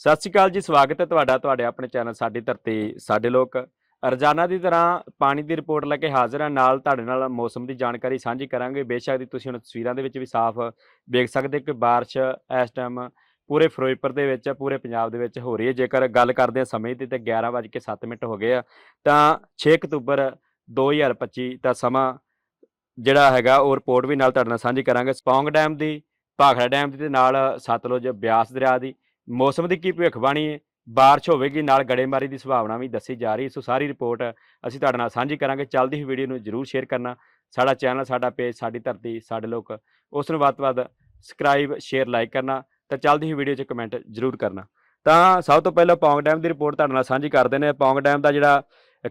ਸਤਿ ਸ਼੍ਰੀ ਅਕਾਲ ਜੀ, ਸਵਾਗਤ ਹੈ ਤੁਹਾਡਾ, ਤੁਹਾਡੇ ਆਪਣੇ ਚੈਨਲ ਸਾਡੀ ਧਰਤੀ, ਸਾਡੇ ਲੋਕ। ਰੋਜ਼ਾਨਾ ਦੀ ਤਰ੍ਹਾਂ ਪਾਣੀ ਦੀ ਰਿਪੋਰਟ ਲੈ ਕੇ ਹਾਜ਼ਰ ਹਾਂ, ਨਾਲ ਤੁਹਾਡੇ ਨਾਲ ਮੌਸਮ ਦੀ ਜਾਣਕਾਰੀ ਸਾਂਝੀ ਕਰਾਂਗੇ। ਬੇਸ਼ੱਕ ਦੀ ਤੁਸੀਂ ਹੁਣ ਤਸਵੀਰਾਂ ਦੇ ਵਿੱਚ ਵੀ ਸਾਫ਼ ਵੇਖ ਸਕਦੇ ਕਿ ਬਾਰਿਸ਼ ਇਸ ਟਾਈਮ ਪੂਰੇ ਫਿਰੋਜ਼ਪੁਰ ਦੇ ਵਿੱਚ, ਪੂਰੇ ਪੰਜਾਬ ਦੇ ਵਿੱਚ ਹੋ ਰਹੀ ਹੈ। ਜੇਕਰ ਗੱਲ ਕਰਦੇ ਹਾਂ ਸਮੇਂ ਦੀ, ਤੇ 11:07 ਮਿੰਟ ਹੋ ਗਏ ਆ, ਤਾਂ 6 ਅਕਤੂਬਰ 2025 ਦਾ ਸਮਾਂ ਜਿਹੜਾ ਹੈਗਾ, ਉਹ ਰਿਪੋਰਟ ਵੀ ਨਾਲ ਤੁਹਾਡੇ ਨਾਲ ਸਾਂਝੀ ਕਰਾਂਗੇ। ਸਪੌਂਗ ਡੈਮ ਦੀ, ਭਾਖੜਾ ਡੈਮ ਦੀ, ਤੇ ਨਾਲ ਸਤਲੁਜ ਬਿਆਸ ਦਰਿਆ ਦੀ। ਮੌਸਮ ਦੀ ਕੀ ਭਵਿੱਖਬਾਣੀ ਹੈ ਬਾਰਿਸ਼ ਹੋਵੇਗੀ, ਨਾਲ ਗੜੇਮਾਰੀ ਦੀ ਸੰਭਾਵਨਾ ਵੀ ਦੱਸੀ ਜਾ ਰਹੀ ਸੋ ਸਾਰੀ ਰਿਪੋਰਟ ਅਸੀਂ ਤੁਹਾਡੇ ਨਾਲ ਸਾਂਝੀ ਕਰਾਂਗੇ। ਚੱਲਦੀ ਹੀ ਵੀਡੀਓ ਨੂੰ ਜਰੂਰ ਸ਼ੇਅਰ ਕਰਨਾ। ਸਾਡਾ ਚੈਨਲ, ਸਾਡਾ ਪੇਜ, ਸਾਡੀ ਧਰਤੀ, ਸਾਡੇ ਲੋਕ, ਉਸ ਨੂੰ ਵੱਧ ਤੋਂ ਵੱਧ ਸਬਸਕ੍ਰਾਈਬ, ਸ਼ੇਅਰ, ਲਾਈਕ ਕਰਨਾ ਤੇ ਚੱਲਦੀ ਹੀ ਵੀਡੀਓ 'ਚ ਕਮੈਂਟ ਜਰੂਰ ਕਰਨਾ। ਤਾਂ ਸਭ ਤੋਂ ਪਹਿਲਾਂ ਪੌਂਗ ਡੈਮ ਦੀ ਰਿਪੋਰਟ ਤੁਹਾਡੇ ਨਾਲ ਸਾਂਝੀ ਕਰਦੇ ਨੇ। ਪੌਂਗ ਡੈਮ ਦਾ ਜਿਹੜਾ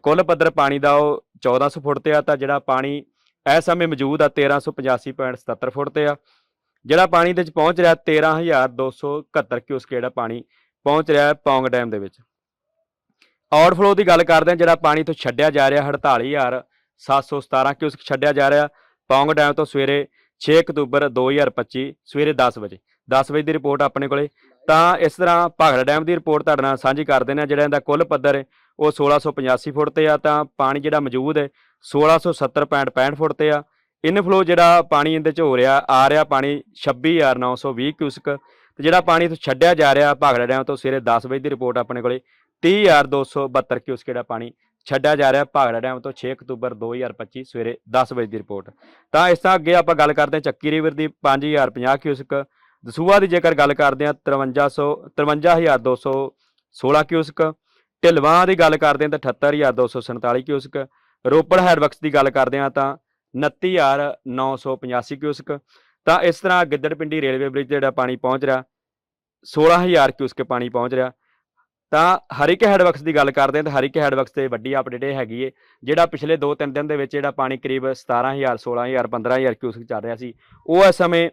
ਕੁੱਲ ਪੱਧਰ ਪਾਣੀ ਦਾ ਉਹ 1400 ਫੁੱਟ ਤੇ ਆ, ਤਾਂ ਜਿਹੜਾ ਪਾਣੀ ਇਸ ਸਮੇਂ ਮੌਜੂਦ ਆ 1385.77 ਫੁੱਟ ਤੇ ਆ। ਜਿਹੜਾ ਪਾਣੀ ਦੇ ਵਿੱਚ ਪਹੁੰਚ ਰਿਹਾ 13271 ਕਿਊਸਕ ਜਿਹੜਾ ਪਾਣੀ ਪਹੁੰਚ ਰਿਹਾ ਪੌਂਗ ਡੈਮ ਦੇ ਵਿੱਚ। ਆਊਟਫਲੋ ਦੀ ਗੱਲ ਕਰਦੇ ਹਾਂ, ਜਿਹੜਾ ਪਾਣੀ ਤੋਂ ਛੱਡਿਆ ਜਾ ਰਿਹਾ 48717 ਕਿਊਸਕ ਛੱਡਿਆ ਜਾ ਰਿਹਾ, ਪੌਂਗ ਡੈਮ ਤੋਂ ਸਵੇਰੇ 6 ਅਕਤੂਬਰ 2025 ਸਵੇਰੇ 10 ਵਜੇ। 10 ਵਜੇ ਦੀ ਰਿਪੋਰਟ ਆਪਣੇ ਕੋਲੇ। ਤਾਂ ਇਸ ਤਰ੍ਹਾਂ ਭਾਗੜਾ ਡੈਮ ਦੀ ਰਿਪੋਰਟ ਤੁਹਾਡੇ ਨਾਲ ਸਾਂਝੀ ਕਰਦੇ ਨੇ ਜਿਹੜਾ ਇਹਦਾ ਕੁੱਲ ਪੱਧਰ ਹੈ ਉਹ 1685 ਫੁੱਟ ਤੇ ਆ, ਤਾਂ ਪਾਣੀ ਜਿਹੜਾ ਮੌਜੂਦ ਹੈ 1670.65 ਫੁੱਟ ਤੇ ਆ। ਇਨਫਲੋ ਜਿਹੜਾ ਪਾਣੀ ਇਹਦੇ ਚ ਹੋ ਰਿਹਾ, ਆ ਰਿਹਾ ਪਾਣੀ 26920 ਕਿਊਸਕ। ਤੇ ਜਿਹੜਾ ਪਾਣੀ ਤੋਂ ਛੱਡਿਆ ਜਾ ਰਿਹਾ ਭਾਗੜਾ ਡੈਮ ਤੋਂ ਸਵੇਰੇ 10 ਵਜੇ ਦੀ ਰਿਪੋਰਟ ਆਪਣੇ ਕੋਲੇ। 30272 ਕਿਊਸਕ ਜਿਹੜਾ ਪਾਣੀ ਛੱਡਿਆ ਜਾ ਰਿਹਾ ਭਾਗੜਾ ਡੈਮ ਤੋਂ 6 ਅਕਤੂਬਰ 2025 ਸਵੇਰੇ 10 ਵਜੇ ਦੀ ਰਿਪੋਰਟ। ਤਾਂ ਇਸ ਤਰ੍ਹਾਂ ਅੱਗੇ ਆਪਾਂ ਗੱਲ ਕਰਦੇ ਹਾਂ ਚੱਕੀ ਰਿਵਰ ਦੀ 5050 ਕਿਊਸਕ। ਦਸੂਆ ਦੀ ਜੇਕਰ ਗੱਲ ਕਰਦੇ ਹਾਂ 5300 53216 ਕਿਊਸਕ। ਢਿਲਵਾਂ ਦੀ ਗੱਲ ਕਰਦੇ ਹਾਂ ਤਾਂ 78247 ਕਿਊਸਕ। ਰੋਪੜ ਹੈਡਵਰਕਸ ਦੀ ਗੱਲ ਕਰਦੇ ਹਾਂ ਤਾਂ 29985 ਕਿਊਸਕ। ਤਾਂ ਇਸ ਤਰ੍ਹਾਂ ਗਿੱਦੜਪਿੰਡੀ ਰੇਲਵੇ ਬ੍ਰਿਜ ਤੇ ਜਿਹੜਾ ਪਾਣੀ ਪਹੁੰਚ ਰਿਹਾ 16000 ਕਿਊਸਕ ਪਾਣੀ ਪਹੁੰਚ ਰਿਹਾ। ਤਾਂ ਹਰੀਕੇ ਹੈਡਵਰਕਸ ਦੀ ਗੱਲ ਕਰਦੇ ਹਾਂ ਤਾਂ ਹਰੀਕੇ ਹੈਡਵਰਕਸ ਤੇ ਵੱਡੀ ਅਪਡੇਟ ਇਹ ਹੈਗੀ ਏ, ਜਿਹੜਾ ਪਿਛਲੇ 2-3 ਦਿਨ ਦੇ ਵਿੱਚ ਜਿਹੜਾ ਪਾਣੀ ਕਰੀਬ 17000 16000 15000 ਕਿਊਸਕ ਚੱਲ ਰਿਹਾ ਸੀ। ਉਹ ਇਸ ਸਮੇਂ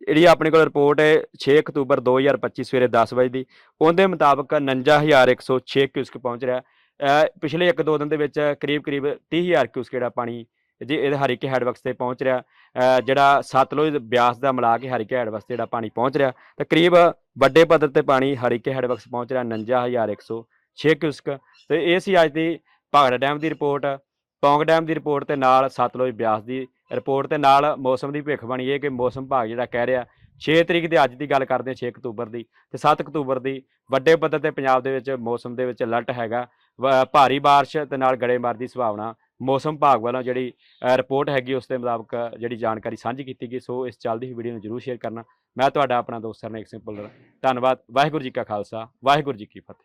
ਜਿਹੜੀ ਆਪਣੇ ਕੋਲ ਰਿਪੋਰਟ ਹੈ 6 ਅਕਤੂਬਰ 2025 ਸਵੇਰੇ 10 ਵਜੇ ਦੀ, ਉਹਦੇ ਮੁਤਾਬਕ 59106 ਕਿਊਸਕ ਪਹੁੰਚ ਰਿਹਾ। ਪਿਛਲੇ 1-2 ਦਿਨ ਦੇ ਵਿੱਚ ਕਰੀਬ ਕਰੀਬ 30000 ਕਿਊਸਕ ਜਿਹੜਾ ਪਾਣੀ ਜੀ ਇਹਦੇ ਹਰੀਕੇ ਹੈਡਵਰਕਸ ਤੇ ਪਹੁੰਚ ਰਿਹਾ ਅਹ ਜਿਹੜਾ ਸਤਲੁਜ ਬਿਆਸ ਦਾ ਮਿਲਾ ਕੇ ਹਰੀਕੇ ਹੈਡਵਰਕਸ ਤੇ ਜਿਹੜਾ ਪਾਣੀ ਪਹੁੰਚ ਰਿਹਾ ਤੇ ਕਰੀਬ ਵੱਡੇ ਪੱਧਰ ਤੇ ਪਾਣੀ ਹਰੀਕੇ ਹੈਡਵਰਕਸ ਪਹੁੰਚ ਰਿਹਾ 59106 ਕਿਊਸਕ ਤੇ ਇਹ ਸੀ ਅੱਜ ਦੀ ਭਾਗੜਾ ਡੈਮ ਦੀ ਰਿਪੋਰਟ ਪੌਂਗ ਡੈਮ ਦੀ ਰਿਪੋਰਟ ਤੇ ਨਾਲ ਸਤਲੁਜ ਬਿਆਸ ਦੀ ਰਿਪੋਰਟ ਤੇ ਨਾਲ ਮੌਸਮ ਦੀ ਭਵਿੱਖਬਾਣੀ ਇਹ ਕਿ ਮੌਸਮ ਭਾਗ ਜਿਹੜਾ ਕਹਿ ਰਿਹਾ 6 ਤਰੀਕ ਦੇ ਅੱਜ ਦੀ ਗੱਲ ਕਰਦੇ ਹਾਂ 6 ਅਕਤੂਬਰ ਦੀ ਤੇ 7 ਅਕਤੂਬਰ ਦੀ ਵੱਡੇ ਪੱਧਰ ਤੇ ਪੰਜਾਬ ਦੇ ਵਿੱਚ ਮੌਸਮ ਦੇ ਵਿੱਚ ਅਲਰਟ ਹੈਗਾ ਵ- ਭਾਰੀ بارش ਤੇ ਨਾਲ ਗੜੇਮਾਰ ਦੀ ਸੰਭਾਵਨਾ ਮੌਸਮ ਵਿਭਾਗ ਵੱਲੋਂ ਜਿਹੜੀ ਰਿਪੋਰਟ ਹੈਗੀ ਉਸ ਦੇ ਮੁਤਾਬਕ ਜਿਹੜੀ ਜਾਣਕਾਰੀ ਸਾਂਝੀ ਕੀਤੀ ਗਈ, ਸੋ ਇਸ ਚੱਲਦੀ ਹੋਈ ਵੀਡੀਓ ਨੂੰ ਜਰੂਰ ਸ਼ੇਅਰ ਕਰਨਾ। ਮੈਂ ਤੁਹਾਡਾ ਆਪਣਾ ਦੋਸਤ ਸਰਨੇਕ ਸਿੰਘ ਭੁੱਲਰ ਧੰਨਵਾਦ, ਵਾਹਿਗੁਰੂ ਜੀ ਕਾ ਖਾਲਸਾ, ਵਾਹਿਗੁਰੂ ਜੀ ਕੀ ਫਤਿਹ।